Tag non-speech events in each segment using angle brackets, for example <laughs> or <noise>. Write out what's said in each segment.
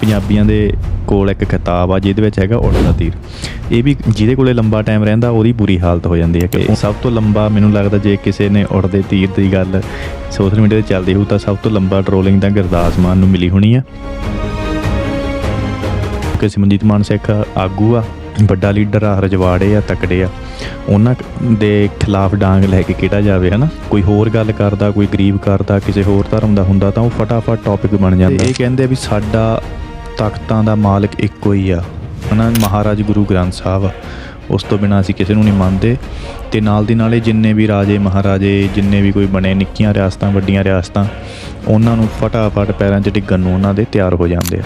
ਪੰਜਾਬੀਆਂ ਦੇ ਕੋਲ ਇੱਕ ਕਿਤਾਬ ਆ, ਜਿਹਦੇ ਵਿੱਚ ਹੈਗਾ ਉੜਦਾ ਤੀਰ। ਇਹ ਵੀ ਜਿਹਦੇ ਕੋਲੇ ਲੰਬਾ ਟਾਈਮ ਰਹਿੰਦਾ, ਉਹਦੀ ਬੁਰੀ ਹਾਲਤ ਹੋ ਜਾਂਦੀ ਹੈ ਕਿ ਸਭ ਤੋਂ ਲੰਬਾ ਮੈਨੂੰ ਲੱਗਦਾ ਜੇ ਕਿਸੇ ਨੇ ਉੜਦੇ ਤੀਰ ਦੀ ਗੱਲ ਸੋਸ਼ਲ ਮੀਡੀਆ ਤੇ ਚੱਲਦੀ ਹੋਊ, ਤਾਂ ਸਭ ਤੋਂ ਲੰਬਾ ਟ੍ਰੋਲਿੰਗ ਤਾਂ ਗੁਰਦਾਸ ਮਾਨ ਨੂੰ ਮਿਲੀ ਹੋਣੀ ਆ। ਕਿ ਸਿਮਰਜੀਤ ਮਾਨ ਸਿੱਖ ਆਗੂ ਆ, ਵੱਡਾ ਲੀਡਰ ਆ, ਰਜਵਾੜੇ ਆ, ਤਕੜੇ ਆ। ਉਹਨਾਂ ਦੇ ਖਿਲਾਫ ਡਾਂਗ ਲੈ ਕੇ ਕਿਹੜਾ ਜਾਵੇ, ਹਨਾ? ਕੋਈ ਹੋਰ ਗੱਲ ਕਰਦਾ, ਕੋਈ ਗਰੀਬ ਕਰਦਾ, ਕਿਸੇ ਹੋਰ ਧਰਮ ਦਾ ਹੁੰਦਾ, ਤਾਂ ਉਹ ਫਟਾਫਟ ਟੌਪਿਕ ਬਣ ਜਾਂਦਾ। ਇਹ ਕਹਿੰਦੇ ਵੀ ਸਾਡਾ ਤਾਕਤਾਂ ਦਾ ਮਾਲਕ ਇੱਕੋ ਹੀ ਆ। ਹਨਾ, ਮਹਾਰਾਜ ਗੁਰੂ ਗ੍ਰੰਥ ਸਾਹਿਬ ਆ। ਉਸ ਤੋਂ ਬਿਨਾਂ ਅਸੀਂ ਕਿਸੇ ਨੂੰ ਨਹੀਂ ਮੰਨਦੇ। ਤੇ ਨਾਲ ਦੀ ਨਾਲੇ ਜਿੰਨੇ ਵੀ ਰਾਜੇ, ਮਹਾਰਾਜੇ, ਜਿੰਨੇ ਵੀ ਕੋਈ ਬਣੇ, ਨਿੱਕੀਆਂ ਰਿਆਸਤਾਂ, ਵੱਡੀਆਂ ਰਿਆਸਤਾਂ, ਉਹਨਾਂ ਨੂੰ ਫਟਾਫਟ ਪੈਰਾਂ 'ਚ ਡਿੱਗਣ ਨੂੰ ਉਹਨਾਂ ਦੇ ਤਿਆਰ ਹੋ ਜਾਂਦੇ ਆ।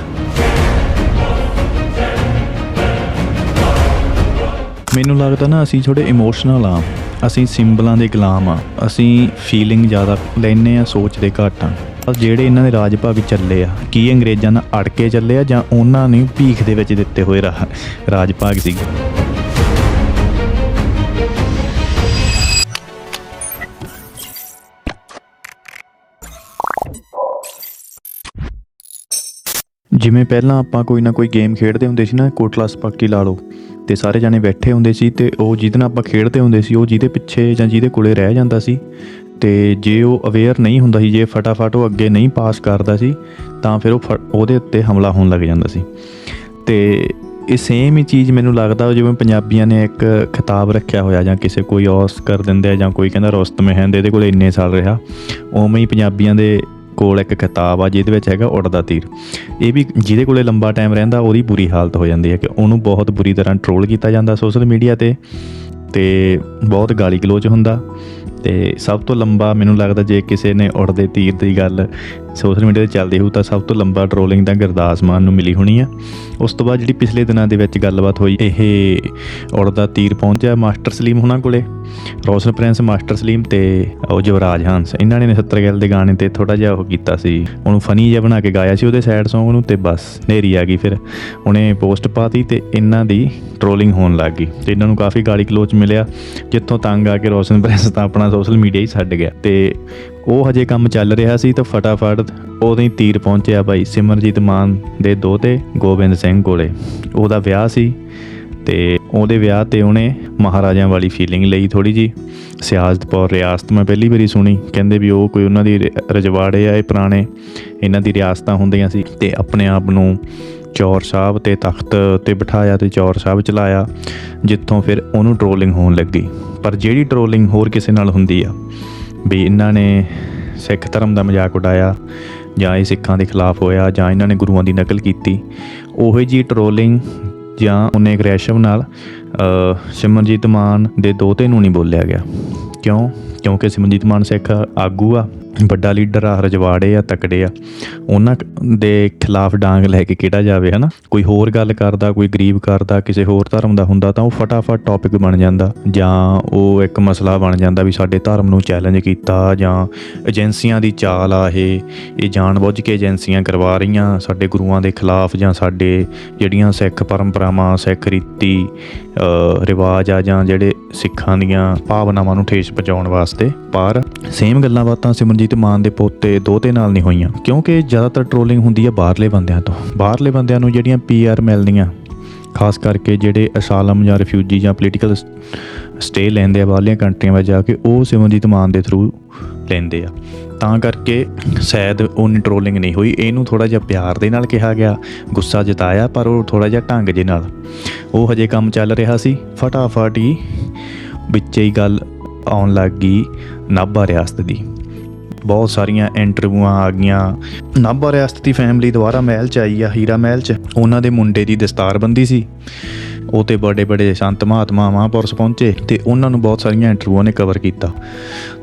ਮੈਨੂੰ ਲੱਗਦਾ ਨਾ, ਅਸੀਂ ਥੋੜੇ ਇਮੋਸ਼ਨਲ ਆ। ਅਸੀਂ ਸਿੰਬਲਾਂ ਦੇ ਗੁਲਾਮ ਆ। ਅਸੀਂ ਫੀਲਿੰਗ ਜ਼ਿਆਦਾ ਲੈਨੇ ਆ ਸੋਚਦੇ ਘੱਟ ਆ। ਜਿਹੜੇ ਇਹਨਾਂ ਦੇ ਰਾਜ ਭਾਗ ਚੱਲੇ ਆ, ਕੀ ਅੰਗਰੇਜ਼ਾਂ ਨਾਲ ਅੜ ਕੇ ਚੱਲੇ ਆ ਜਾਂ ਉਹਨਾਂ ਨੇ ਭੀਖ ਦੇ ਵਿੱਚ ਦਿੱਤੇ ਹੋਏ ਰਾਜ ਭਾਗ ਸੀਗੇ? ਜਿਵੇਂ ਪਹਿਲਾਂ ਆਪਾਂ ਕੋਈ ਨਾ ਕੋਈ ਗੇਮ ਖੇਡਦੇ ਹੁੰਦੇ ਸੀ ਨਾ, ਕੋਟਲਾ ਸਪਾਕੀ ਲਾ ਲਓ, ਤੇ ਸਾਰੇ ਜਾਣੇ ਬੈਠੇ ਹੁੰਦੇ ਸੀ ਤੇ ਉਹ ਜਿਹਦੇ ਨਾਲ ਆਪਾਂ ਖੇਡਦੇ ਹੁੰਦੇ ਸੀ, ਉਹ ਜਿਹਦੇ ਪਿੱਛੇ ਜਾਂ ਜਿਹਦੇ ਕੋਲੇ ਰਹਿ ਜਾਂਦਾ ਸੀ ਤੇ ਜੇ ਉਹ ਅਵੇਅਰ ਨਹੀਂ ਹੁੰਦਾ ਸੀ, ਜੇ ਫਟਾਫਟ ਉਹ ਅੱਗੇ ਨਹੀਂ ਪਾਸ ਕਰਦਾ ਸੀ, ਤਾਂ ਫਿਰ ਉਹ ਫ- ਉਹਦੇ ਉੱਤੇ ਹਮਲਾ ਹੋਣ ਲੱਗ ਜਾਂਦਾ ਸੀ। ਤੇ ਇਹ ਸੇਮ ਹੀ ਚੀਜ਼ ਮੈਨੂੰ ਲੱਗਦਾ ਜਿਵੇਂ ਪੰਜਾਬੀਆਂ ਨੇ ਇੱਕ ਖਿਤਾਬ ਰੱਖਿਆ ਹੋਇਆ ਜਾਂ ਕਿਸੇ ਕੋਈ ਔਸ ਕਰ ਦਿੰਦੇ ਆ ਜਾਂ ਕੋਈ ਕਹਿੰਦਾ ਰੁਸਤਮ ਹਿੰਦ ਇਹਦੇ ਕੋਲ ਇੰਨੇ ਸਾਲ ਰਿਹਾ। ਉਵੇਂ ਹੀ ਪੰਜਾਬੀਆਂ ਦੇ ਕੋਲ ਇੱਕ ਕਿਤਾਬ ਆ, ਜਿਹਦੇ ਵਿੱਚ ਹੈਗਾ ਉੜਦਾ ਤੀਰ। ਇਹ ਵੀ ਜਿਹਦੇ ਕੋਲੇ ਲੰਬਾ ਟਾਈਮ ਰਹਿੰਦਾ, ਉਹਦੀ ਬੁਰੀ ਹਾਲਤ ਹੋ ਜਾਂਦੀ ਹੈ ਕਿ ਉਹਨੂੰ ਬਹੁਤ ਬੁਰੀ ਤਰ੍ਹਾਂ ਟ੍ਰੋਲ ਕੀਤਾ ਜਾਂਦਾ ਸੋਸ਼ਲ ਮੀਡੀਆ ਤੇ ਤੇ ਬਹੁਤ ਗਾਲੀ ਗਲੋਚ ਹੁੰਦਾ। ਤੇ ਸਭ ਤੋਂ ਲੰਬਾ ਮੈਨੂੰ ਲੱਗਦਾ ਜੇ ਕਿਸੇ ਨੇ ਉੜਦੇ ਤੀਰ ਦੀ ਗੱਲ ਸੋਸ਼ਲ ਮੀਡੀਆ ਤੇ ਚੱਲਦੀ ਹੋਊ ਤਾਂ ਸਭ ਤੋਂ ਲੰਬਾ ਟ੍ਰੋਲਿੰਗ ਤਾਂ ਗੁਰਦਾਸ ਮਾਨ ਨੂੰ ਮਿਲੀ ਹੋਣੀ ਆ। ਉਸ ਤੋਂ ਬਾਅਦ ਜਿਹੜੀ ਪਿਛਲੇ ਦਿਨਾਂ ਦੇ ਵਿੱਚ ਗੱਲਬਾਤ ਹੋਈ, ਇਹ ਉੜਦਾ ਤੀਰ ਪਹੁੰਚਿਆ ਮਾਸਟਰ ਸਲੀਮ ਹੁਣਾਂ ਕੋਲੇ। ਰੋਸ਼ਨ ਪ੍ਰਿੰਸ, ਮਾਸਟਰ ਸਲੀਮ ਤੇ ਉਹ ਜਵਰਾਜ ਹੰਸ, ਇਹਨਾਂ ਨੇ 70 ਗਿੱਲ ਦੇ ਗਾਣੇ ਤੇ ਥੋੜਾ ਜਿਹਾ ਉਹ ਕੀਤਾ ਸੀ। ਉਹਨੂੰ ਫਨੀ ਜਿਹਾ ਬਣਾ ਕੇ ਗਾਇਆ ਸੀ ਉਹਦੇ ਸੈਡ Song ਨੂੰ ਤੇ ਬਸ ਨੇਰੀ ਆ ਗਈ ਫਿਰ। ਉਹਨੇ ਪੋਸਟ ਪਾਤੀ ਤੇ ਇਹਨਾਂ ਦੀ ਟ੍ਰੋਲਿੰਗ ਹੋਣ ਲੱਗ ਗਈ ਤੇ ਇਹਨਾਂ ਨੂੰ ਕਾਫੀ ਗਾਲੀ ਗਲੋਚ ਮਿਲਿਆ, ਜਿੱਥੋਂ ਤੰਗ ਆ ਕੇ ਰੋਸ਼ਨ ਪ੍ਰਿੰਸ ਤਾਂ ਆਪਣਾ ਸੋਸ਼ਲ ਮੀਡੀਆ ਹੀ ਛੱਡ ਗਿਆ ਤੇ ਉਹ ਹਜੇ ਕੰਮ ਚੱਲ ਰਿਹਾ ਸੀ ਤਾਂ ਫਟਾਫਟ ਉਹਦੇ ਹੀ ਤੀਰ ਪਹੁੰਚਿਆ ਭਾਈ ਸਿਮਰਜੀਤ ਮਾਨ ਦੇ ਦੋਤੇ ਗੋਬਿੰਦ ਸਿੰਘ ਕੋਲੇ। ਉਹਦਾ ਵਿਆਹ ਸੀ ਤੇ ਉਹਦੇ ਵਿਆਹ ਤੇ ਉਹਨੇ ਮਹਾਰਾਜਿਆਂ ਵਾਲੀ ਫੀਲਿੰਗ ਲਈ ਥੋੜੀ ਜੀ ਸਿਆਸਤਪੁਰ ਰਿਆਸਤ ਮੈਂ ਪਹਿਲੀ ਵਾਰੀ ਸੁਣੀ। ਕਹਿੰਦੇ ਵੀ ਉਹ ਕੋਈ ਉਹਨਾਂ ਦੀ ਰਜਵਾੜੇ ਆ, ਇਹ ਪੁਰਾਣੇ ਇਹਨਾਂ ਦੀ ਰਿਆਸਤਾਂ ਹੁੰਦੀਆਂ ਸੀ ਤੇ ਆਪਣੇ ਆਪ ਨੂੰ ਚੌਰ ਸਾਹਿਬ ਤੇ ਤਖਤ ਤੇ ਬਿਠਾਇਆ ਤੇ ਚੌਰ ਸਾਹਿਬ ਚਲਾਇਆ, ਜਿੱਥੋਂ ਫਿਰ ਉਹਨੂੰ ਟ੍ਰੋਲਿੰਗ ਹੋਣ ਲੱਗੀ। ਪਰ ਜਿਹੜੀ ਟ੍ਰੋਲਿੰਗ ਹੋਰ ਕਿਸੇ ਨਾਲ ਹੁੰਦੀ ਆ ਵੀ ਇਹਨਾਂ ਨੇ ਸਿੱਖ ਧਰਮ ਦਾ ਮਜ਼ਾਕ ਉਡਾਇਆ, ਜਾਂ ਇਹ ਸਿੱਖਾਂ ਦੇ ਖਿਲਾਫ ਹੋਇਆ, ਜਾਂ ਇਹਨਾਂ ਨੇ ਗੁਰੂਆਂ ਦੀ ਨਕਲ ਕੀਤੀ। ਉਹੀ ਜੀ ਟਰੋਲਿੰਗ ਜਾਂ ਉਹਨੇ ਅਗਰੈਸ਼ਨ ਨਾਲ ਸਿਮਰਜੀਤ ਮਾਨ ਦੇ ਦੋਤੇ ਨੂੰ ਨਹੀਂ ਬੋਲਿਆ ਗਿਆ। ਕਿਉਂ? ਕਿਉਂਕਿ ਸਿਮਰਜੀਤ ਮਾਨ ਸਿੱਖ ਆਗੂ ਆ, ਵੱਡਾ ਲੀਡਰ ਆ, ਰਜਵਾੜੇ ਆ, ਤਕੜੇ ਆ। ਉਹਨਾਂ ਦੇ ਖਿਲਾਫ ਡਾਂਗ ਲੈ ਕੇ ਕਿਹੜਾ ਜਾਵੇ, ਹਨਾ? ਕੋਈ ਹੋਰ ਗੱਲ ਕਰਦਾ, ਕੋਈ ਗਰੀਬ ਕਰਦਾ, ਕਿਸੇ ਹੋਰ ਧਰਮ ਦਾ ਹੁੰਦਾ ਤਾਂ ਉਹ ਫਟਾਫਟ ਟੌਪਿਕ ਬਣ ਜਾਂਦਾ। ਜਾਂ ਉਹ ਇੱਕ ਮਸਲਾ ਬਣ ਜਾਂਦਾ ਵੀ ਸਾਡੇ ਧਰਮ ਨੂੰ ਚੈਲੰਜ ਕੀਤਾ ਜਾਂ ਏਜੰਸੀਆਂ ਦੀ ਚਾਲ ਆ ਇਹ। ਇਹ ਜਾਣਬੁੱਝ ਕੇ ਏਜੰਸੀਆਂ ਕਰਵਾ ਰਹੀਆਂ ਸਾਡੇ ਗੁਰੂਆਂ ਦੇ ਖਿਲਾਫ ਜਾਂ ਸਾਡੇ ਜਿਹੜੀਆਂ ਸਿੱਖ ਪਰੰਪਰਾਵਾਂ, ਸਿੱਖ ਰੀਤੀ ਰਿਵਾਜ ਆ ਜਾਂ ਜਿਹੜੇ ਸਿੱਖਾਂ ਦੀਆਂ ਭਾਵਨਾਵਾਂ ਨੂੰ ਠੇਸ ਪਹੁੰਚਾਉਣ ਵਾਸਤੇ। ਪਰ ਸੇਮ ਗੱਲਾਂ ਬਾਤਾਂ ਸਿਮਰਜੀਤ ਮਾਨ ਦੇ ਪੋਤੇ ਦੋਤੇ ਨਾਲ ਨਹੀਂ ਹੋਈਆਂ, ਕਿਉਂਕਿ ਜ਼ਿਆਦਾਤਰ ਟ੍ਰੋਲਿੰਗ ਹੁੰਦੀ ਹੈ ਬਾਹਰਲੇ ਬੰਦਿਆਂ ਤੋਂ। ਬਾਹਰਲੇ ਬੰਦਿਆਂ ਨੂੰ ਜਿਹੜੀਆਂ ਪੀਆਰ ਮਿਲਦੀਆਂ, ਖਾਸ ਕਰਕੇ ਜਿਹੜੇ ਅਸਾਲਮ ਜਾਂ ਰਿਫਿਊਜੀ ਜਾਂ ਪੋਲੀਟੀਕਲ ਸਟੇ ਲੈਂਦੇ ਆ ਬਾਹਰਲੀਆਂ ਕੰਟਰੀਆਂ ਵਿੱਚ ਜਾ ਕੇ, ਉਹ ਸਿਮਰਜੀਤ ਮਾਨ ਦੇ ਥਰੂ ਲੈਂਦੇ ਆ। ਤਾਂ ਕਰਕੇ ਸ਼ਾਇਦ ਉਹਨੇ ਟ੍ਰੋਲਿੰਗ ਨਹੀਂ ਹੋਈ। ਇਹਨੂੰ ਥੋੜਾ ਜਿਹਾ ਪਿਆਰ ਦੇ ਨਾਲ ਕਿਹਾ ਗਿਆ, ਗੁੱਸਾ ਜਤਾਇਆ, ਪਰ ਉਹ ਥੋੜਾ ਜਿਹਾ ਢੰਗ ਜੇ ਨਾਲ। ਉਹ ਹਜੇ ਕੰਮ ਚੱਲ ਰਿਹਾ ਸੀ। ਫਟਾਫਟ ਹੀ ਵਿੱਚੇ ਹੀ ਗੱਲ ਆਉਣ ਲੱਗ ਗਈ ਨਾਭਾ ਰਿਆਸਤ ਦੀ। ਬਹੁਤ ਸਾਰੀਆਂ ਇੰਟਰਵਿਊਆਂ ਆ ਗਈਆਂ। ਨਾਭਾ ਰਿਆਸਤ ਦੀ ਫੈਮਿਲੀ ਦੁਬਾਰਾ ਮਹਿਲ ਚ ਆਈ ਆ, ਹੀਰਾ ਮਹਿਲ ਚ। ਉਹਨਾਂ ਦੇ ਮੁੰਡੇ ਦੀ ਦਸਤਾਰਬੰਦੀ ਸੀ। ਉਹ ਤੇ ਬੜੇ ਬੜੇ ਸੰਤ ਮਹਾਤਮਾ ਮਹਾਂਪੁਰਸ਼ ਪਹੁੰਚੇ ਤੇ ਉਹਨਾਂ ਨੂੰ ਬਹੁਤ ਸਾਰੀਆਂ ਇੰਟਰਵਿਊਆਂ ਨੇ ਕਵਰ ਕੀਤਾ।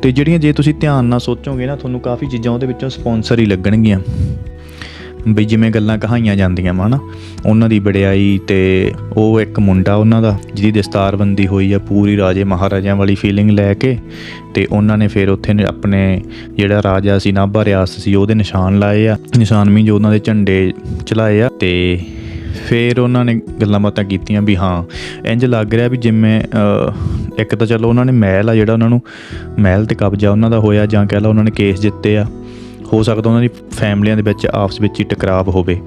ਤੇ ਜਿਹੜੀਆਂ ਜੇ ਤੁਸੀਂ ਧਿਆਨ ਨਾਲ ਸੋਚੋਗੇ ਨਾ, ਤੁਹਾਨੂੰ ਕਾਫੀ ਚੀਜ਼ਾਂ ਉਹਦੇ ਵਿੱਚੋਂ ਸਪਾਂਸਰ ਹੀ ਲੱਗਣਗੀਆਂ। ਵੀ ਜਿਵੇਂ ਗੱਲਾਂ ਕਹਾਈਆਂ ਜਾਂਦੀਆਂ ਵਾ ਨਾ, ਉਹਨਾਂ ਦੀ ਵਡਿਆਈ ਤੇ ਉਹ ਇੱਕ ਮੁੰਡਾ ਉਹਨਾਂ ਦਾ, ਜਿਹਦੀ ਦਸਤਾਰਬੰਦੀ ਹੋਈ ਆ ਪੂਰੀ ਰਾਜੇ ਮਹਾਰਾਜਿਆਂ ਵਾਲੀ ਫੀਲਿੰਗ ਲੈ ਕੇ, ਤੇ ਉਹਨਾਂ ਨੇ ਫਿਰ ਉੱਥੇ ਆਪਣੇ ਜਿਹੜਾ ਰਾਜਾ ਸੀ, ਨਾਭਾ ਰਿਆਸਤ ਸੀ, ਉਹਦੇ ਨਿਸ਼ਾਨ ਲਾਏ ਆ, ਨਿਸ਼ਾਨ ਵੀ ਜੋ ਉਹਨਾਂ ਦੇ ਝੰਡੇ ਚਲਾਏ ਆ, ਤੇ ਫਿਰ ਉਹਨਾਂ ਨੇ ਗੱਲਾਂ ਬਾਤਾਂ ਕੀਤੀਆਂ ਵੀ ਹਾਂ ਇੰਜ ਲੱਗ ਰਿਹਾ ਵੀ ਜਿਵੇਂ ਇੱਕ ਤਾਂ ਚਲੋ ਉਹਨਾਂ ਨੇ ਮਹਿਲ ਆ ਜਿਹੜਾ ਉਹਨਾਂ ਨੂੰ, ਮਹਿਲ ਤੇ ਕਬਜ਼ਾ ਉਹਨਾਂ ਦਾ ਹੋਇਆ, ਜਾਂ ਕਹਿ ਲਓ ਉਹਨਾਂ ਨੇ ਕੇਸ ਜਿੱਤੇ ਆ ਹੋ ਸਕਦਾ ਉਹਨਾਂ ਦੀ ਫੈਮਲੀਆਂ ਦੇ ਵਿੱਚ ਆਪਸ ਵਿੱਚ ਹੀ ਟਕਰਾਵ ਹੋਵੇ।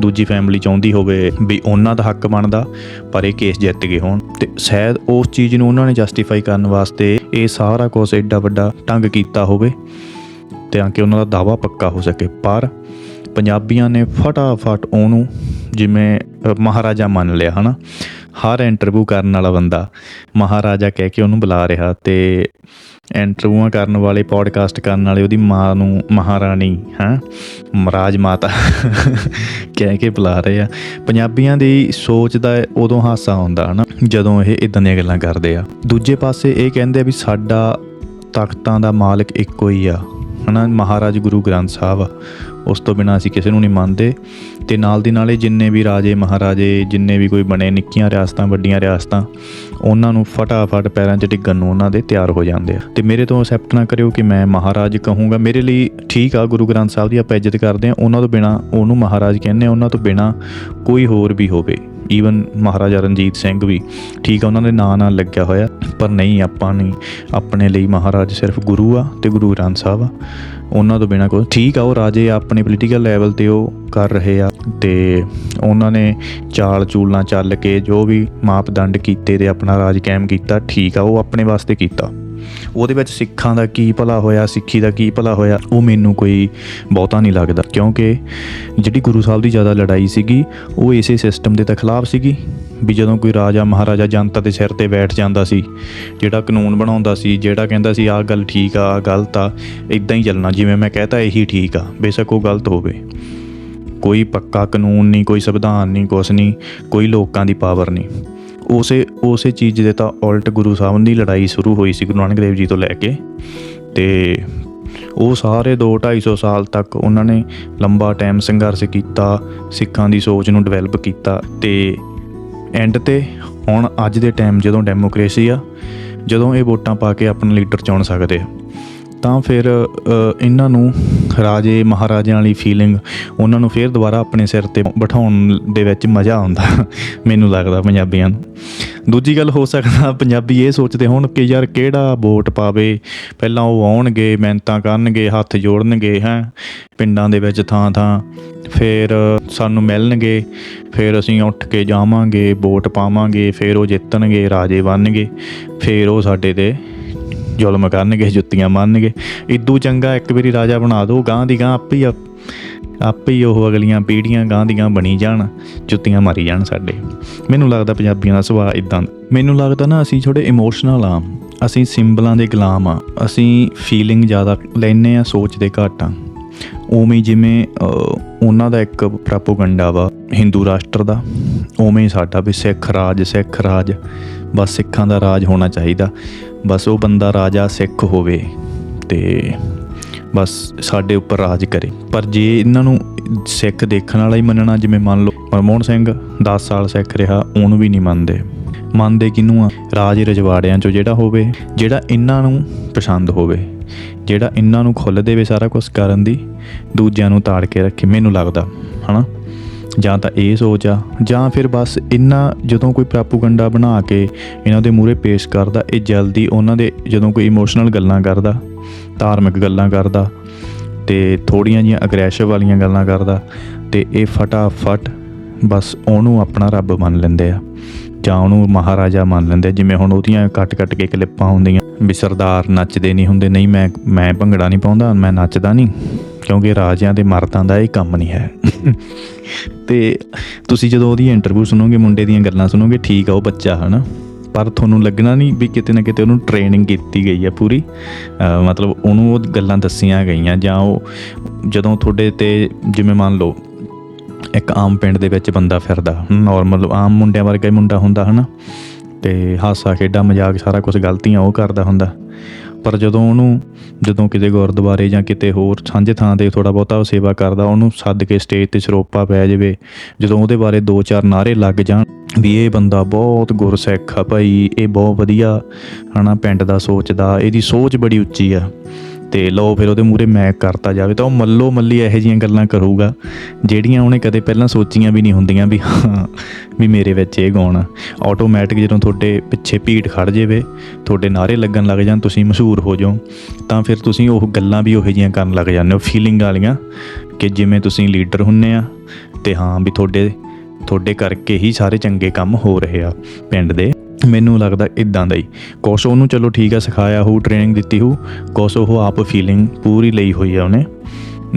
ਦੂਜੀ ਫੈਮਿਲੀ ਚਾਹੁੰਦੀ ਹੋਵੇ ਵੀ ਉਹਨਾਂ ਦਾ ਹੱਕ ਬਣਦਾ, ਪਰ ਇਹ ਕੇਸ ਜਿੱਤ ਗਏ ਹੋਣ। ਤੇ ਸ਼ਾਇਦ ਉਸ ਚੀਜ਼ ਨੂੰ ਉਹਨਾਂ ਨੇ ਜਸਟੀਫਾਈ ਕਰਨ ਵਾਸਤੇ ਇਹ ਸਾਰਾ ਕੁਝ ਐਡਾ ਵੱਡਾ ਢੰਗ ਕੀਤਾ ਹੋਵੇ, ਤਾਂ ਕਿ ਉਹਨਾਂ ਦਾ ਦਾਵਾ ਪੱਕਾ ਹੋ ਸਕੇ। ਪਰ ਪੰਜਾਬੀਆਂ ਨੇ ਫਟਾਫਟ ਉਹਨੂੰ ਜਿਵੇਂ ਮਹਾਰਾਜਾ ਮੰਨ ਲਿਆ, ਹਨਾ? ਹਰ ਇੰਟਰਵਿਊ ਕਰਨ ਵਾਲਾ ਬੰਦਾ ਮਹਾਰਾਜਾ ਕਹਿ ਕੇ ਉਹਨੂੰ ਬੁਲਾ ਰਿਹਾ ਤੇ ਇੰਟਰਵਿਊਆਂ ਕਰਨ ਵਾਲੇ ਪੋਡਕਾਸਟ ਕਰਨ ਵਾਲੇ ਉਹਦੀ ਮਾਂ ਨੂੰ, ਮਹਾਰਾਣੀ, ਹੈ? ਮਹਾਰਾਜ ਮਾਤਾ <laughs> ਕਹਿ ਕੇ ਬੁਲਾ ਰਹੇ ਆ। ਪੰਜਾਬੀਆਂ ਦੀ ਸੋਚ ਦਾ ਉਦੋਂ ਹਾਸਾ ਆਉਂਦਾ, ਹਨਾ? ਜਦੋਂ ਇਹ ਇਦਾਂ ਦੀਆਂ ਗੱਲਾਂ ਕਰਦੇ ਆ। ਦੂਜੇ ਪਾਸੇ ਇਹ ਕਹਿੰਦੇ ਆ ਵੀ ਸਾਡਾ ਤਖਤਾਂ ਦਾ ਮਾਲਕ ਇੱਕੋ ਹੀ ਆ, ਹਨਾ? ਮਹਾਰਾਜ ਗੁਰੂ ਗ੍ਰੰਥ ਸਾਹਿਬ ਉਸ ਤੋਂ ਬਿਨਾਂ ਅਸੀਂ ਕਿਸੇ ਨੂੰ ਨਹੀਂ ਮੰਨਦੇ। ਤੇ ਨਾਲ ਦੀ ਨਾਲੇ ਜਿੰਨੇ ਵੀ ਰਾਜੇ, ਮਹਾਰਾਜੇ, ਜਿੰਨੇ ਵੀ ਕੋਈ ਬਣੇ ਨਿੱਕੀਆਂ ਰਿਆਸਤਾਂ, ਵੱਡੀਆਂ ਰਿਆਸਤਾਂ, ਉਹਨਾਂ ਨੂੰ ਫਟਾਫਟ ਪੈਰਾਂ 'ਚ ਡਿੱਗਣ ਨੂੰ ਉਹਨਾਂ ਦੇ ਤਿਆਰ ਹੋ ਜਾਂਦੇ ਆ। ਤੇ ਮੇਰੇ ਤੋਂ ਐਕਸੈਪਟ ਨਾ ਕਰਿਓ ਕਿ ਮੈਂ ਮਹਾਰਾਜ ਕਹੂੰਗਾ। ਮੇਰੇ ਲਈ ਠੀਕ ਆ, ਗੁਰੂ ਗ੍ਰੰਥ ਸਾਹਿਬ ਦੀ ਆਪਾਂ ਇੱਜ਼ਤ ਕਰਦੇ ਆ ਉਹਨਾਂ ਤੋਂ ਬਿਨਾ, ਉਹਨੂੰ ਮਹਾਰਾਜ ਕਹਿੰਦੇ ਆ, ਉਹਨਾਂ ਤੋਂ ਬਿਨਾ ਕੋਈ ਹੋਰ ਵੀ ਹੋਵੇ। ਈਵਨ ਮਹਾਰਾਜਾ ਰਣਜੀਤ ਸਿੰਘ ਵੀ ਠੀਕ ਆ, ਉਹਨਾਂ ਦੇ ਨਾਂ ਨਾਲ ਲੱਗਿਆ ਹੋਇਆ। ਪਰ ਨਹੀਂ, ਆਪਾਂ ਨਹੀਂ। ਆਪਣੇ ਲਈ ਮਹਾਰਾਜ ਸਿਰਫ ਗੁਰੂ ਆ ਤੇ ਗੁਰੂ ਗ੍ਰੰਥ ਸਾਹਿਬ ਆ। ਉਹਨਾਂ ਤੋਂ ਬਿਨਾ ਕੋਈ ਠੀਕ ਆ, ਉਹ ਰਾਜੇ ਆਪਣੇ ਪੋਲੀਟੀਕਲ ਲੈਵਲ ਤੇ ਉਹ ਕਰ ਰਹੇ ਆ ਤੇ ਉਹਨਾਂ ਨੇ ਚਾਲ ਚੂਲਾਂ ਚੱਲ ਕੇ ਜੋ ਵੀ ਮਾਪਦੰਡ ਕੀਤੇ ਤੇ ਆਪਣਾ ਰਾਜ ਕਾਇਮ ਕੀਤਾ, ਠੀਕ ਆ, ਉਹ ਆਪਣੇ ਵਾਸਤੇ ਕੀਤਾ। ਉਹਦੇ ਵਿੱਚ ਸਿੱਖਾਂ ਦਾ ਕੀ ਭਲਾ ਹੋਇਆ, ਸਿੱਖੀ ਦਾ ਕੀ ਭਲਾ ਹੋਇਆ, ਉਹ ਮੈਨੂੰ ਕੋਈ ਬਹੁਤਾ ਨਹੀਂ ਲੱਗਦਾ। ਕਿਉਂਕਿ ਜਿਹੜੀ ਗੁਰੂ ਸਾਹਿਬ ਦੀ ਜ਼ਿਆਦਾ ਲੜਾਈ ਸੀਗੀ, ਉਹ ਇਸੇ ਸਿਸਟਮ ਦੇ ਤਾਂ ਖਿਲਾਫ ਸੀਗੀ ਵੀ ਜਦੋਂ ਕੋਈ ਰਾਜਾ, ਮਹਾਰਾਜਾ ਜਨਤਾ ਦੇ ਸਿਰ ਤੇ ਬੈਠ ਜਾਂਦਾ ਸੀ, ਜਿਹੜਾ ਕਾਨੂੰਨ ਬਣਾਉਂਦਾ ਸੀ, ਜਿਹੜਾ ਕਹਿੰਦਾ ਸੀ, ਆਹ ਗੱਲ ਠੀਕ ਆ, ਆਹ ਗਲਤ ਆ ਇਦਾਂ ਹੀ ਚੱਲਣਾ, ਜਿਵੇਂ ਮੈਂ ਕਹਤਾ, ਇਹੀ ਠੀਕ ਆ, ਬੇਸ਼ੱਕ ਉਹ ਗਲਤ ਹੋਵੇ। ਕੋਈ ਪੱਕਾ ਕਾਨੂੰਨ ਨਹੀਂ, ਕੋਈ ਸੰਵਿਧਾਨ ਨਹੀਂ, ਕੁਛ ਨਹੀਂ, ਕੋਈ ਲੋਕਾਂ ਦੀ ਪਾਵਰ ਨਹੀਂ। ਉਸੇ ਉਸੇ ਚੀਜ਼ ਦੇ ਤਾਂ ਉਲਟ ਗੁਰੂ ਸਾਹਿਬ ਦੀ ਲੜਾਈ ਸ਼ੁਰੂ ਹੋਈ ਸੀ ਗੁਰੂ ਨਾਨਕ ਦੇਵ ਜੀ ਤੋਂ ਲੈ ਕੇ। ਤੇ ਉਹ ਸਾਰੇ 2 250 ਸਾਲ ਤੱਕ ਉਹਨਾਂ ਨੇ ਲੰਬਾ ਟਾਈਮ ਸੰਘਰਸ਼ ਕੀਤਾ, ਸਿੱਖਾਂ ਦੀ ਸੋਚ ਨੂੰ ਡਿਵੈਲਪ ਕੀਤਾ ਤੇ ਐਂਡ ਤੇ ਹੁਣ ਅੱਜ ਦੇ ਟਾਈਮ ਜਦੋਂ ਡੈਮੋਕ੍ਰੇਸੀ ਆ, ਜਦੋਂ ਇਹ ਵੋਟਾਂ ਪਾ ਕੇ ਆਪਣਾ ਲੀਡਰ ਚੁਣ ਸਕਦੇ ਆ। ਤਾਂ ਫਿਰ ਇਹਨਾਂ ਨੂੰ ਰਾਜੇ, ਮਹਾਰਾਜਿਆਂ ਵਾਲੀ ਫੀਲਿੰਗ ਉਹਨਾਂ ਨੂੰ ਫਿਰ ਦੁਬਾਰਾ ਆਪਣੇ ਸਿਰ ਤੇ ਬਿਠਾਉਣ ਦੇ ਵਿੱਚ ਮਜ਼ਾ ਆਉਂਦਾ, ਮੈਨੂੰ ਲੱਗਦਾ ਪੰਜਾਬੀਆਂ ਨੂੰ। ਦੂਜੀ ਗੱਲ ਹੋ ਸਕਦਾ ਪੰਜਾਬੀ ਇਹ ਸੋਚਦੇ ਹੋਣ ਕਿ ਯਾਰ ਕਿਹੜਾ ਵੋਟ ਪਾਵੇ, ਪਹਿਲਾਂ ਉਹ ਆਉਣਗੇ, ਮਿਹਨਤਾਂ ਕਰਨਗੇ, ਹੱਥ ਜੋੜਨਗੇ, ਹੈ, ਪਿੰਡਾਂ ਦੇ ਵਿੱਚ ਥਾਂ ਥਾਂ, ਫਿਰ ਸਾਨੂੰ ਮਿਲਣਗੇ, ਫਿਰ ਅਸੀਂ ਉੱਠ ਕੇ ਜਾਵਾਂਗੇ, ਵੋਟ ਪਾਵਾਂਗੇ, ਫਿਰ ਉਹ ਜਿੱਤਣਗੇ, ਰਾਜੇ ਬਣਨਗੇ, ਫਿਰ ਉਹ ਸਾਡੇ ਤੇ ਜ਼ੁਲਮ ਕਰਨਗੇ, ਜੁੱਤੀਆਂ ਮਾਰਨਗੇ ਇਦੂ ਚੰਗਾ ਇੱਕ ਵਾਰੀ ਰਾਜਾ ਬਣਾ ਦਿਓ ਗਾਂ ਦੀ ਗਾਂ ਆਪੇ ਹੀ ਆਪੇ ਹੀ ਉਹ ਅਗਲੀਆਂ ਪੀੜ੍ਹੀਆਂ ਗਾਂ ਦੀਆਂ ਬਣੀ ਜਾਣ, ਜੁੱਤੀਆਂ ਮਾਰੀ ਜਾਣ ਸਾਡੇ। ਮੈਨੂੰ ਲੱਗਦਾ ਪੰਜਾਬੀਆਂ ਦਾ ਸੁਭਾਅ ਇਦਾਂ ਮੈਨੂੰ ਲੱਗਦਾ ਨਾ ਅਸੀਂ ਥੋੜੇ ਇਮੋਸ਼ਨਲ ਆ। ਅਸੀਂ ਸਿੰਬਲਾਂ ਦੇ ਗੁਲਾਮ ਆ। ਅਸੀਂ ਫੀਲਿੰਗ ਜ਼ਿਆਦਾ ਲੈਨੇ ਆ ਸੋਚਦੇ ਘੱਟ ਆ। ਉਵੇਂ ਜਿਵੇਂ ਉਹਨਾਂ ਦਾ ਇੱਕ ਪ੍ਰੋਪਗੈਂਡਾ ਵਾ, ਹਿੰਦੂ ਰਾਸ਼ਟਰ ਦਾ। ਉਵੇਂ ਹੀ ਸਾਡਾ ਵੀ ਸਿੱਖ ਰਾਜ ਸਿੱਖ ਰਾਜ। ਬਸ ਸਿੱਖਾਂ ਦਾ ਰਾਜ ਹੋਣਾ ਚਾਹੀਦਾ। ਬਸ ਉਹ ਬੰਦਾ ਰਾਜਾ ਸਿੱਖ ਹੋਵੇ ਤੇ ਬਸ ਸਾਡੇ ਉੱਪਰ ਰਾਜ ਕਰੇ। ਪਰ ਜੇ ਇਹਨਾਂ ਨੂੰ ਸਿੱਖ ਦੇਖਣ ਵਾਲਾ ਹੀ ਮੰਨਣਾ, ਜਿਵੇਂ ਮੰਨ ਲਓ ਮਨਮੋਹਨ ਸਿੰਘ 10 ਸਾਲ ਸਿੱਖ ਰਿਹਾ, ਉਹਨੂੰ ਵੀ ਨਹੀਂ ਮੰਨਦੇ। ਮੰਨਦੇ ਕਿਹਨੂੰ ਆ? ਰਾਜ ਰਜਵਾੜਿਆਂ ਚੋਂ ਜਿਹੜਾ ਹੋਵੇ, ਜਿਹੜਾ ਇਹਨਾਂ ਨੂੰ ਪਸੰਦ ਹੋਵੇ। ਜਿਹੜਾ ਇਹਨਾਂ ਨੂੰ ਖੁੱਲ੍ਹ ਦੇਵੇ ਸਾਰਾ ਕੁਝ ਕਰਨ ਦੀ, ਦੂਜਿਆਂ ਨੂੰ ਤਾੜ ਕੇ ਰੱਖੇ, ਮੈਨੂੰ ਲੱਗਦਾ, ਹਨਾ? ਜਾਂ ਤਾਂ ਇਹ ਸੋਚ ਆ, ਜਾਂ ਫਿਰ ਬਸ ਇਹਨਾਂ ਜਦੋਂ ਕੋਈ ਪ੍ਰੋਪਗੈਂਡਾ ਬਣਾ ਕੇ ਇਹਨਾਂ ਦੇ ਮੂਹਰੇ ਪੇਸ਼ ਕਰਦਾ, ਇਹ ਜਲਦੀ ਉਹਨਾਂ ਦੇ ਜਦੋਂ ਕੋਈ ਇਮੋਸ਼ਨਲ ਗੱਲਾਂ ਕਰਦਾ, ਧਾਰਮਿਕ ਗੱਲਾਂ ਕਰਦਾ, ਤੇ ਥੋੜੀਆਂ ਜੀਆਂ ਅਗਰੈਸਿਵ ਵਾਲੀਆਂ ਗੱਲਾਂ ਕਰਦਾ, ਤੇ ਇਹ ਫਟਾਫਟ ਬਸ ਉਹਨੂੰ ਆਪਣਾ ਰੱਬ ਮੰਨ ਲੈਂਦੇ ਆ, ਜਾਂ ਉਹਨੂੰ ਮਹਾਰਾਜਾ ਮੰਨ ਲੈਂਦੇ ਆ। ਜਿਵੇਂ ਹੁਣ ਉਹਦੀਆਂ ਕੱਟ-ਕੱਟ ਕੇ ਕਲਿੱਪਾਂ ਹੁੰਦੀਆਂ, ਵੀ ਸਰਦਾਰ ਨੱਚਦੇ ਨਹੀਂ ਹੁੰਦੇ, ਨਹੀਂ ਮੈਂ ਮੈਂ ਭੰਗੜਾ ਨਹੀਂ ਪਾਉਂਦਾ, ਮੈਂ ਨੱਚਦਾ ਨਹੀਂ ਕਿਉਂਕਿ ਰਾਜਿਆਂ ਦੇ ਮਰਦਾਂ ਦਾ ਇਹ ਕੰਮ ਨਹੀਂ ਹੈ। ਤੇ ਤੁਸੀਂ ਜਦੋਂ ਉਹਦੀ ਇੰਟਰਵਿਊ ਸੁਣੋਗੇ, ਮੁੰਡੇ ਦੀਆਂ ਗੱਲਾਂ ਸੁਣੋਗੇ, ਠੀਕ ਆ, ਉਹ ਬੱਚਾ, ਹਨਾ? ਪਰ ਤੁਹਾਨੂੰ ਲੱਗਣਾ ਨਹੀਂ ਵੀ ਕਿਤੇ ਨਾ ਕਿਤੇ ਉਹਨੂੰ ਟ੍ਰੇਨਿੰਗ ਕੀਤੀ ਗਈ ਹੈ ਪੂਰੀ। ਮਤਲਬ ਉਹਨੂੰ ਉਹ ਗੱਲਾਂ ਦੱਸੀਆਂ ਗਈਆਂ ਜਾਂ ਉਹ ਜਦੋਂ ਤੁਹਾਡੇ ਤੇ ਜਿਵੇਂ ਮੰਨ ਲਓ ਇੱਕ ਆਮ ਪਿੰਡ ਦੇ ਵਿੱਚ ਬੰਦਾ ਫਿਰਦਾ ਨਾਰਮਲ ਆਮ ਮੁੰਡਿਆਂ ਵਰਗਾ ਹੀ ਮੁੰਡਾ ਹੁੰਦਾ, ਹਨਾ? ਤੇ ਹਾਸਾ ਖੇਡਾ ਮਜ਼ਾਕ ਸਾਰਾ ਕੁਝ ਗਲਤੀਆਂ ਉਹ ਕਰਦਾ ਹੁੰਦਾ। ਪਰ ਜਦੋਂ ਉਹਨੂੰ, ਜਦੋਂ ਕਿਤੇ ਗੁਰਦੁਆਰੇ ਜਾਂ ਕਿਤੇ ਹੋਰ ਸਾਂਝੇ ਥਾਂ ਤੇ ਥੋੜਾ ਬਹੁਤਾ ਉਹ ਸੇਵਾ ਕਰਦਾ, ਉਹਨੂੰ ਸੱਦ ਕੇ ਸਟੇਜ ਤੇ ਸਰੋਪਾ ਪੈ ਜਾਵੇ, ਜਦੋਂ ਉਹਦੇ ਬਾਰੇ ਦੋ ਚਾਰ ਨਾਰੇ ਲੱਗ ਜਾਣ ਵੀ ਇਹ ਬੰਦਾ ਬਹੁਤ ਗੁਰਸਿੱਖ ਆ ਭਾਈ, ਇਹ ਬਹੁਤ ਵਧੀਆ ਹਨਾ, ਪਿੰਡ ਦਾ ਸੋਚਦਾ, ਇਹਦੀ ਸੋਚ ਬੜੀ ਉੱਚੀ ਆ। ਤੇ ਲਓ ਫਿਰ ਉਹਦੇ ਮੂਰੇ ਮੈਕ ਕਰਤਾ ਜਾਵੇ ਤਾਂ ਉਹ ਮੱਲੋ ਮੱਲੀ ਇਹੋ ਜਿਹੀਆਂ ਗੱਲਾਂ ਕਰੂਗਾ, ਜਿਹੜੀਆਂ ਉਹਨੇ ਕਦੇ ਪਹਿਲਾਂ ਸੋਚੀਆਂ ਵੀ ਨਹੀਂ ਹੁੰਦੀਆਂ ਵੀ ਹਾਂ, ਵੀ ਮੇਰੇ ਵਿੱਚ ਇਹ ਗੁਣ ਆਟੋਮੈਟਿਕ ਜਦੋਂ ਤੁਹਾਡੇ ਪਿੱਛੇ ਭੀੜ ਖੜ ਜਾਵੇ, ਤੁਹਾਡੇ ਨਾਰੇ ਲੱਗਣ ਲੱਗ ਜਾਣ, ਤੁਸੀਂ ਮਸ਼ਹੂਰ ਹੋ ਜਾਓ, ਤਾਂ ਫਿਰ ਤੁਸੀਂ ਉਹ ਗੱਲਾਂ ਵੀ ਉਹੋ ਜਿਹੀਆਂ ਕਰਨ ਲੱਗ ਜਾਂਦੇ ਹੋ ਫੀਲਿੰਗ ਵਾਲੀਆਂ, ਕਿ ਜਿਵੇਂ ਤੁਸੀਂ ਲੀਡਰ ਹੁੰਨੇ ਆ, ਤੇ ਹਾਂ ਵੀ ਤੁਹਾਡੇ ਤੁਹਾਡੇ ਕਰਕੇ ਹੀ ਸਾਰੇ ਚੰਗੇ ਕੰਮ ਹੋ ਰਹੇ ਆ ਪਿੰਡ ਦੇ। ਮੈਨੂੰ ਲੱਗਦਾ ਇਦਾਂ ਦਾ ਹੀ। ਕੁਛ ਉਹਨੂੰ, ਚਲੋ ਠੀਕ ਆ, ਸਿਖਾਇਆ ਹੋਊ ਟ੍ਰੇਨਿੰਗ ਦਿੱਤੀ ਹੋਊ। ਕੁਛ ਉਹ ਆਪ ਫੀਲਿੰਗ ਪੂਰੀ ਲਈ ਹੋਈ ਆ ਉਹਨੇ,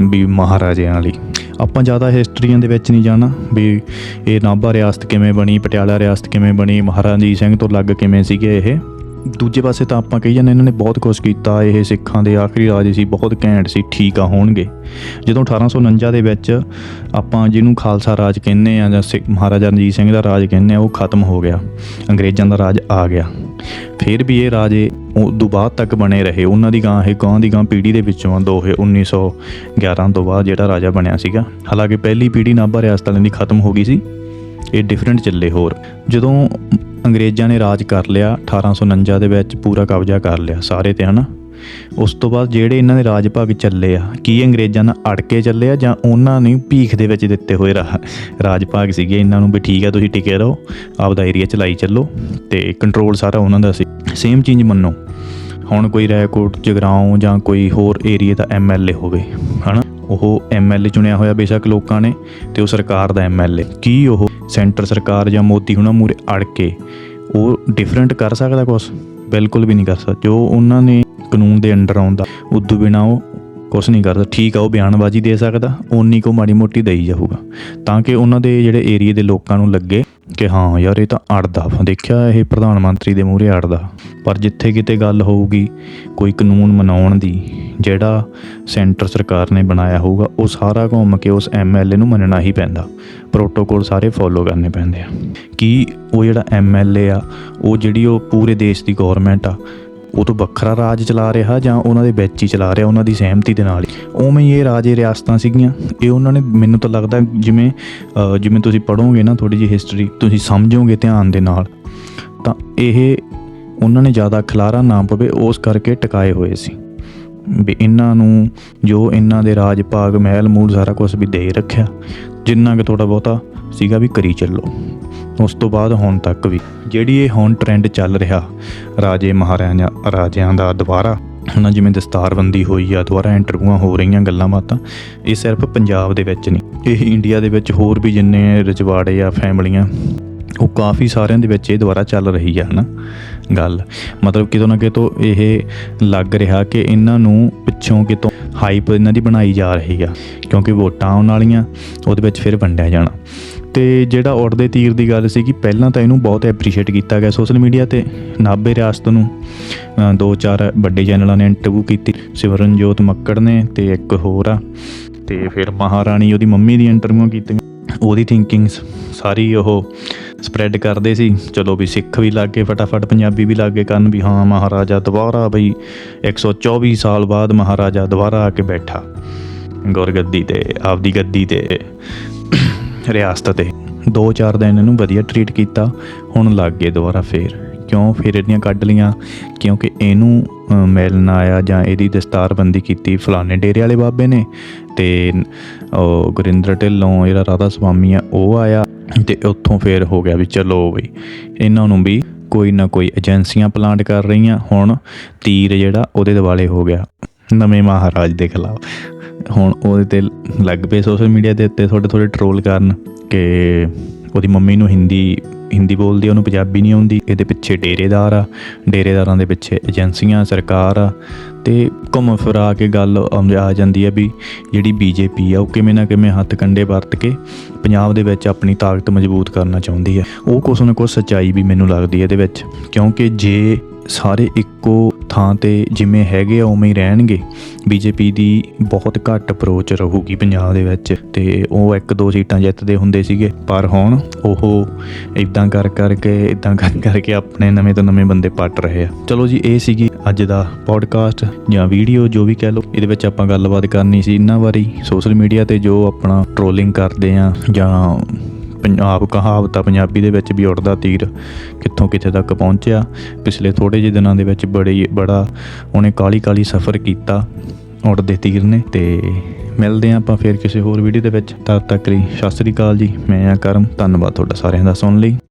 ਵੀ ਮਹਾਰਾਜਿਆਂ ਵਾਲੀ। ਆਪਾਂ ਜ਼ਿਆਦਾ ਹਿਸਟਰੀਆਂ ਦੇ ਵਿੱਚ ਨਹੀਂ ਜਾਣਾ, ਵੀ ਇਹ ਨਾਭਾ ਰਿਆਸਤ ਕਿਵੇਂ ਬਣੀ, ਪਟਿਆਲਾ ਰਿਆਸਤ ਕਿਵੇਂ ਬਣੀ, ਮਹਾਰਾਜਾ ਰਣਜੀਤ ਸਿੰਘ ਤੋਂ ਲੱਗ ਕਿਵੇਂ ਸੀਗੇ ਇਹ। ਦੂਜੇ ਪਾਸੇ ਤਾਂ ਆਪਾਂ ਕਹੀ ਜਾਂਦੇ ਇਹਨਾਂ ਨੇ ਬਹੁਤ ਕੁਝ ਕੀਤਾ, ਇਹ ਸਿੱਖਾਂ ਦੇ ਆਖਰੀ ਰਾਜ ਸੀ, ਬਹੁਤ ਘੈਂਟ ਸੀ, ਠੀਕ ਆ, ਹੋਣਗੇ। ਜਦੋਂ 1849 ਦੇ ਵਿੱਚ ਆਪਾਂ ਜਿਹਨੂੰ ਖਾਲਸਾ ਰਾਜ ਕਹਿੰਦੇ ਆ ਜਾਂ ਸਿੱਖ ਮਹਾਰਾਜਾ ਰਣਜੀਤ ਸਿੰਘ ਦਾ ਰਾਜ ਕਹਿੰਦੇ ਆ ਉਹ ਖਤਮ ਹੋ ਗਿਆ, ਅੰਗਰੇਜ਼ਾਂ ਦਾ ਰਾਜ ਆ ਗਿਆ। ਫਿਰ ਵੀ ਇਹ ਰਾਜੇ ਉਦੋਂ ਬਾਅਦ ਤੱਕ ਬਣੇ ਰਹੇ, ਉਹਨਾਂ ਦੀ ਗਾਂ ਇਹ ਗਾਂ ਦੀ ਗਾਂ ਪੀੜ੍ਹੀ ਦੇ ਵਿੱਚੋਂ ਆ ਦੋ ਇਹ 1911 ਤੋਂ ਬਾਅਦ ਜਿਹੜਾ ਰਾਜਾ ਬਣਿਆ ਸੀਗਾ। ਹਾਲਾਂਕਿ ਪਹਿਲੀ ਪੀੜ੍ਹੀ ਨਾਭਾ ਰਿਆਸਤ ਵਾਲਿਆਂ ਦੀ ਖਤਮ ਹੋ ਗਈ ਸੀ। ਇਹ ਡਿਫਰੈਂਟ ਚੱਲੇ ਹੋਰ। ਜਦੋਂ ਅੰਗਰੇਜ਼ਾਂ ਨੇ ਰਾਜ ਕਰ ਲਿਆ 1849 ਦੇ ਵਿੱਚ ਪੂਰਾ ਕਬਜ਼ਾ ਕਰ ਲਿਆ ਸਾਰੇ ਤੇ, ਹਨਾ? ਉਸ ਤੋਂ ਬਾਅਦ ਜਿਹੜੇ ਇਹਨਾਂ ਦੇ ਰਾਜ ਭਾਗ ਚੱਲੇ ਆ, ਕੀ ਅੰਗਰੇਜ਼ਾਂ ਨਾਲ ਅੜ ਕੇ ਚੱਲੇ ਆ ਜਾਂ ਉਹਨਾਂ ਨੇ ਭੀਖ ਦੇ ਵਿੱਚ ਦਿੱਤੇ ਹੋਏ ਰਾ- ਰਾਜ ਭਾਗ ਸੀਗੇ? ਇਹਨਾਂ ਨੂੰ ਵੀ ਠੀਕ ਆ, ਤੁਸੀਂ ਟਿਕੇ ਰਹੋ। ਆਪਦਾ ਏਰੀਆ ਚਲਾਈ ਚੱਲੋ ਤੇ ਕੰਟਰੋਲ ਸਾਰਾ ਉਹਨਾਂ ਦਾ ਸੀ। ਸੇਮ ਚੀਜ਼ ਮੰਨੋ। ਹੁਣ ਕੋਈ ਰੈਕੋਰਡ ਜਗਰਾਉਂ ਜਾਂ ਕੋਈ ਹੋਰ ਏਰੀਆ ਦਾ ਐਮਐਲਏ ਹੋਵੇ, ਹਨਾ? ਉਹ ਐਮਐਲਏ ਚੁਣਿਆ ਹੋਇਆ ਬੇਸ਼ੱਕ ਲੋਕਾਂ ਨੇ ਤੇ ਉਹ ਸਰਕਾਰ ਦਾ ਐਮਐਲਏ ਕੀ ਉਹ ਸੈਂਟਰ ਸਰਕਾਰ ਜਾਂ ਮੋਦੀ ਹੁਣਾਂ ਮੂਰੇ ਅੜ ਕੇ ਉਹ ਡਿਫਰੈਂਟ ਕਰ ਸਕਦਾ ਕੁਛ? ਬਿਲਕੁਲ ਵੀ ਨਹੀਂ ਕਰ ਸਕਦਾ। ਜੋ ਉਹਨਾਂ ਨੇ ਕਾਨੂੰਨ ਦੇ ਅੰਡਰ ਆਉਂਦਾ, ਉਦੋਂ ਬਿਨਾ ਉਹ ਕੁਛ ਨਹੀਂ ਕਰਦਾ। ਠੀਕ ਆ, ਉਹ ਬਿਆਨਬਾਜ਼ੀ ਦੇ ਸਕਦਾ, ਓਨੀ ਕੋ ਮਾੜੀ ਮੋਟੀ ਦੇਈ ਜਾਊਗਾ। ਤਾਂ ਕਿ ਉਹਨਾਂ ਦੇ ਜਿਹੜੇ ਏਰੀਆ ਦੇ ਲੋਕਾਂ ਨੂੰ ਲੱਗੇ ਕਿ ਹਾਂ ਯਾਰ, ਇਹ ਤਾਂ ਅੜਦਾ ਦੇਖਿਆ ਇਹ ਪ੍ਰਧਾਨ ਮੰਤਰੀ ਦੇ ਮੂਹਰੇ ਅੜਦਾ। ਪਰ ਜਿੱਥੇ ਕਿਤੇ ਗੱਲ ਹੋਊਗੀ, ਕੋਈ ਕਾਨੂੰਨ ਮਨਾਉਣ ਦੀ, ਜਿਹੜਾ ਸੈਂਟਰ ਸਰਕਾਰ ਨੇ ਬਣਾਇਆ ਹੋਊਗਾ, ਉਹ ਸਾਰਾ ਘੁੰਮ ਕੇ ਉਸ ਐਮਐਲਏ ਨੂੰ ਮੰਨਣਾ ਹੀ ਪੈਂਦਾ। ਪ੍ਰੋਟੋਕੋਲ ਸਾਰੇ ਫੋਲੋ ਕਰਨੇ ਪੈਂਦੇ ਆ। ਕਿ ਉਹ ਜਿਹੜਾ ਐਮਐਲਏ ਆ, ਉਹ ਜਿਹੜੀ ਉਹ ਪੂਰੇ ਦੇਸ਼ ਦੀ ਗਵਰਨਮੈਂਟ ਆ ਉਹ ਤੋਂ ਵੱਖਰਾ ਰਾਜ ਚਲਾ ਰਿਹਾ ਜਾਂ ਉਹਨਾਂ ਦੇ ਵਿੱਚ ਹੀ ਚਲਾ ਰਿਹਾ, ਉਹਨਾਂ ਦੀ ਸਹਿਮਤੀ ਦੇ ਨਾਲ ਹੀ। ਉਵੇਂ ਹੀ ਇਹ ਰਾਜੇ ਰਿਆਸਤਾਂ ਸੀਗੀਆਂ। ਇਹ ਉਹਨਾਂ ਨੇ, ਮੈਨੂੰ ਤਾਂ ਲੱਗਦਾ ਜਿਵੇਂ ਜਿਵੇਂ ਤੁਸੀਂ ਪੜੋਗੇ ਨਾ ਥੋੜੀ ਜਿਹੀ ਹਿਸਟਰੀ ਤੁਸੀਂ ਸਮਝੋਗੇ ਧਿਆਨ ਦੇ ਨਾਲ, ਤਾਂ ਇਹ ਉਹਨਾਂ ਨੇ ਜ਼ਿਆਦਾ ਖਲਾਰਾ ਨਾ ਪਵੇ, ਉਸ ਕਰਕੇ ਟਿਕਾਏ ਹੋਏ ਸੀ। ਵੀ ਇਹਨਾਂ ਨੂੰ ਜੋ ਇਹਨਾਂ ਦੇ ਰਾਜ ਭਾਗ ਮਹਿਲ ਮੂਲ ਸਾਰਾ ਕੁਝ ਵੀ ਦੇ ਰੱਖਿਆ, ਜਿੰਨਾ ਕਿ ਥੋੜਾ ਬਹੁਤਾ ਸੀਗਾ ਵੀ ਕਰੀ ਚੱਲੋ। ਉਸ ਤੋਂ ਬਾਅਦ ਹੁਣ ਤੱਕ ਵੀ ਜਿਹੜੀ ਇਹ ਹੁਣ ਟ੍ਰੈਂਡ ਚੱਲ ਰਿਹਾ, ਰਾਜੇ ਮਹਾਰਾਜਾ, ਰਾਜਿਆਂ ਦਾ ਦੁਬਾਰਾ ਹੁਣ ਜਿਵੇਂ ਦਸਤਾਰਬੰਦੀ ਹੋਈ ਆ, ਦੁਬਾਰਾ ਇੰਟਰਵਿਊਆਂ ਹੋ ਰਹੀਆਂ ਗੱਲਾਂ ਬਾਤਾਂ, ਇਹ ਸਿਰਫ ਪੰਜਾਬ ਦੇ ਵਿੱਚ ਨਹੀਂ, ਇਹ ਇੰਡੀਆ ਦੇ ਵਿੱਚ ਹੋਰ ਵੀ ਜਿੰਨੇ ਰਜਵਾੜੇ ਆ, ਫੈਮਲੀਆਂ, ਉਹ ਕਾਫੀ ਸਾਰਿਆਂ ਦੇ ਵਿੱਚ ਇਹ ਦੁਬਾਰਾ ਚੱਲ ਰਹੀ ਆ, ਹਨਾ, ਗੱਲ। ਮਤਲਬ ਕਿਤੋਂ ਨਾ ਕਿਤੋਂ ਇਹ ਲੱਗ ਰਿਹਾ ਕਿ ਇਹਨਾਂ ਨੂੰ ਪਿੱਛੋਂ ਕਿਤੋਂ ਹਾਈਪ ਇਹਨਾਂ ਦੀ ਬਣਾਈ ਜਾ ਰਹੀ ਆ, ਕਿਉਂਕਿ ਵੋਟਾਂ ਆਉਣ ਵਾਲੀਆਂ, ਉਹਦੇ ਵਿੱਚ ਫਿਰ ਵੰਡਿਆ ਜਾਣਾ। ਤੇ ਜਿਹੜਾ ਉੜਦੇ ਤੀਰ ਦੀ ਗੱਲ ਸੀ ਕਿ ਪਹਿਲਾਂ ਤਾਂ ਇਹਨੂੰ ਬਹੁਤ ਐਪਰੀਸ਼ੀਏਟ ਕੀਤਾ ਗਿਆ ਸੋਸ਼ਲ ਮੀਡੀਆ ਤੇ, ਨਾਭੇ ਰਿਆਸਤ ਨੂੰ। ਦੋ ਚਾਰ ਵੱਡੇ ਚੈਨਲਾਂ ਨੇ ਇੰਟਰਵਿਊ ਕੀਤੀ, ਸਿਮਰਨਜੋਤ ਮੱਕੜ ਨੇ ਤੇ ਇੱਕ ਹੋਰ ਆ। ਤੇ ਫਿਰ ਮਹਾਰਾਣੀ ਉਹਦੀ ਮੰਮੀ ਦੀ ਇੰਟਰਵਿਊ ਕੀਤੀਆਂ। ਉਹਦੀ ਥਿੰਕਿੰਗਸ ਸਾਰੀ ਉਹ ਸਪਰੈਡ ਕਰਦੇ ਸੀ। ਚਲੋ ਵੀ ਸਿੱਖ ਵੀ ਲੱਗ, ਫਟਾਫਟ ਪੰਜਾਬੀ ਵੀ ਲੱਗ ਕਰਨ ਵੀ, ਹਾਂ ਮਹਾਰਾਜਾ ਦੁਬਾਰਾ ਬਈ 124 ਸਾਲ ਬਾਅਦ ਮਹਾਰਾਜਾ ਦੁਬਾਰਾ ਆ ਕੇ ਬੈਠਾ। ਗੁਰਗੱਦੀ ਤੇ, ਆਪਦੀ ਗੱਦੀ ਤੇ। ਰਿਆਸਤ ਤੇ। ਦੋ ਚਾਰ ਦਿਨ ਇਹਨੂੰ ਵਧੀਆ ਟਰੀਟ ਕੀਤਾ, ਹੁਣ ਲੱਗ ਗਏ ਦੁਬਾਰਾ ਫੇਰ। ਕਿਉਂ ਫਿਰ ਇਹਦੀਆਂ ਕੱਢ ਲੀਆਂ ਕਿਉਂਕਿ ਇਹਨੂੰ ਮਿਲਣ ਆਇਆ ਜਾਂ ਇਹਦੀ ਦਸਤਾਰਬੰਦੀ ਕੀਤੀ ਫਲਾਣੇ ਡੇਰੇ ਵਾਲੇ ਬਾਬੇ ਨੇ ਤੇ, ਉਹ ਗੁਰਿੰਦਰ ਢਿੱਲੋਂ, ਜਿਹੜਾ ਰਾਧਾ ਸੁਆਮੀ ਆ, ਉਹ ਆਇਆ ਤੇ ਉੱਥੋਂ ਫੇਰ ਹੋ ਗਿਆ ਵੀ ਚਲੋ ਬਈ, ਇਹਨਾਂ ਨੂੰ ਵੀ ਕੋਈ ਨਾ ਕੋਈ ਏਜੰਸੀਆਂ ਪਲਾਂਟ ਕਰ ਰਹੀਆਂ। ਹੁਣ ਤੀਰ ਜਿਹੜਾ ਉਹਦੇ ਦਿਵਾਲੇ ਹੋ ਗਿਆ। ਨਵੇਂ ਮਹਾਰਾਜ ਦੇ ਖਿਲਾਫ। ਹੁਣ ਉਹਦੇ ਤੇ ਲੱਗ ਪਏ ਸੋਸ਼ਲ ਮੀਡੀਆ ਦੇ ਉੱਤੇ ਥੋੜੇ ਥੋੜੇ ਟਰੋਲ ਕਰਨ ਕਿ ਉਹਦੀ ਮੰਮੀ ਨੂੰ ਹਿੰਦੀ ਹਿੰਦੀ ਬੋਲਦੀ ਆ, ਉਹਨੂੰ ਪੰਜਾਬੀ ਨਹੀਂ ਆਉਂਦੀ। ਇਹਦੇ ਪਿੱਛੇ ਡੇਰੇਦਾਰ ਆ। ਡੇਰੇਦਾਰਾਂ ਦੇ ਪਿੱਛੇ ਏਜੰਸੀਆਂ ਸਰਕਾਰ ਆ। ਤੇ ਘੁੰਮ ਫਿਰਾ ਕੇ ਗੱਲ ਆ ਜਾਂਦੀ ਹੈ ਵੀ ਜਿਹੜੀ ਬੀਜੇਪੀ ਆ ਉਹ ਕਿਵੇਂ ਨਾ ਕਿਵੇਂ ਹੱਥ ਕੰਡੇ ਵਰਤ ਕੇ ਪੰਜਾਬ ਦੇ ਵਿੱਚ ਆਪਣੀ ਤਾਕਤ ਮਜ਼ਬੂਤ ਕਰਨਾ ਚਾਹੁੰਦੀ ਹੈ ਉਹ ਕੁਛ ਨਾ ਕੁਛ ਸੱਚਾਈ ਵੀ ਮੈਨੂੰ ਲੱਗਦੀ ਹੈ ਇਹਦੇ ਵਿੱਚ। ਕਿਉਂਕਿ ਜੇ ਸਾਰੇ ਇੱਕੋ ਥਾਂ ਤੇ ਜਿਵੇਂ ਹੈਗੇ ਆ, ਉਵੇਂ ਹੀ ਰਹਿਣਗੇ। ਬੀਜੇਪੀ ਦੀ ਬਹੁਤ ਘੱਟ ਅਪਰੋਚ ਰਹੂਗੀ ਪੰਜਾਬ ਦੇ ਵਿੱਚ ਤੇ ਉਹ ਇੱਕ ਦੋ ਸੀਟਾਂ ਜਿੱਤਦੇ ਹੁੰਦੇ ਸੀਗੇ। ਪਰ ਹੁਣ ਉਹ ਇਦਾਂ ਕਰ ਕਰਕੇ ਇਦਾਂ ਕਰ ਕਰਕੇ ਆਪਣੇ ਨਵੇਂ ਤੋਂ ਨਵੇਂ ਬੰਦੇ ਪੱਟ ਰਹੇ ਆ। ਚਲੋ ਜੀ, ਇਹ ਸੀਗੀ ਅੱਜ ਦਾ ਪੋਡਕਾਸਟ ਜਾਂ ਵੀਡੀਓ ਜੋ ਵੀ ਕਹਿ ਲਓ। ਇਹਦੇ ਵਿੱਚ ਆਪਾਂ ਗੱਲਬਾਤ ਕਰਨੀ ਸੀ ਇਹਨਾਂ ਬਾਰੇ ਸੋਸ਼ਲ ਮੀਡੀਆ ਤੇ ਜੋ ਆਪਣਾ ਟ੍ਰੋਲਿੰਗ ਕਰਦੇ ਆ ਜਾਂ ਪੰਜਾਬ ਕਹਾਵਤ ਆ, ਪੰਜਾਬੀ ਦੇ ਵਿੱਚ ਵੀ ਉੜਦਾ ਤੀਰ ਕਿੱਥੋਂ ਕਿੱਥੇ ਤੱਕ ਪਹੁੰਚਿਆ। ਪਿਛਲੇ ਥੋੜੇ ਜਿਹੇ ਦਿਨਾਂ ਦੇ ਵਿੱਚ ਬੜੇ, ਬੜਾ ਉਹਨੇ ਕਾਲੀ ਕਾਲੀ ਸਫ਼ਰ ਕੀਤਾ ਉੜਦੇ ਤੀਰ ਨੇ ਤੇ ਮਿਲਦੇ ਹਾਂ ਆਪਾਂ ਫਿਰ ਕਿਸੇ ਹੋਰ ਵੀਡੀਓ ਦੇ ਵਿੱਚ। ਤਦ ਤੱਕ ਲਈ ਸਤਿ ਸ੍ਰੀ ਅਕਾਲ ਜੀ, ਮੈਂ ਆ ਕਰਮ, ਧੰਨਵਾਦ ਤੁਹਾਡਾ ਸਾਰਿਆਂ ਦਾ ਸੁਣ ਲਈ।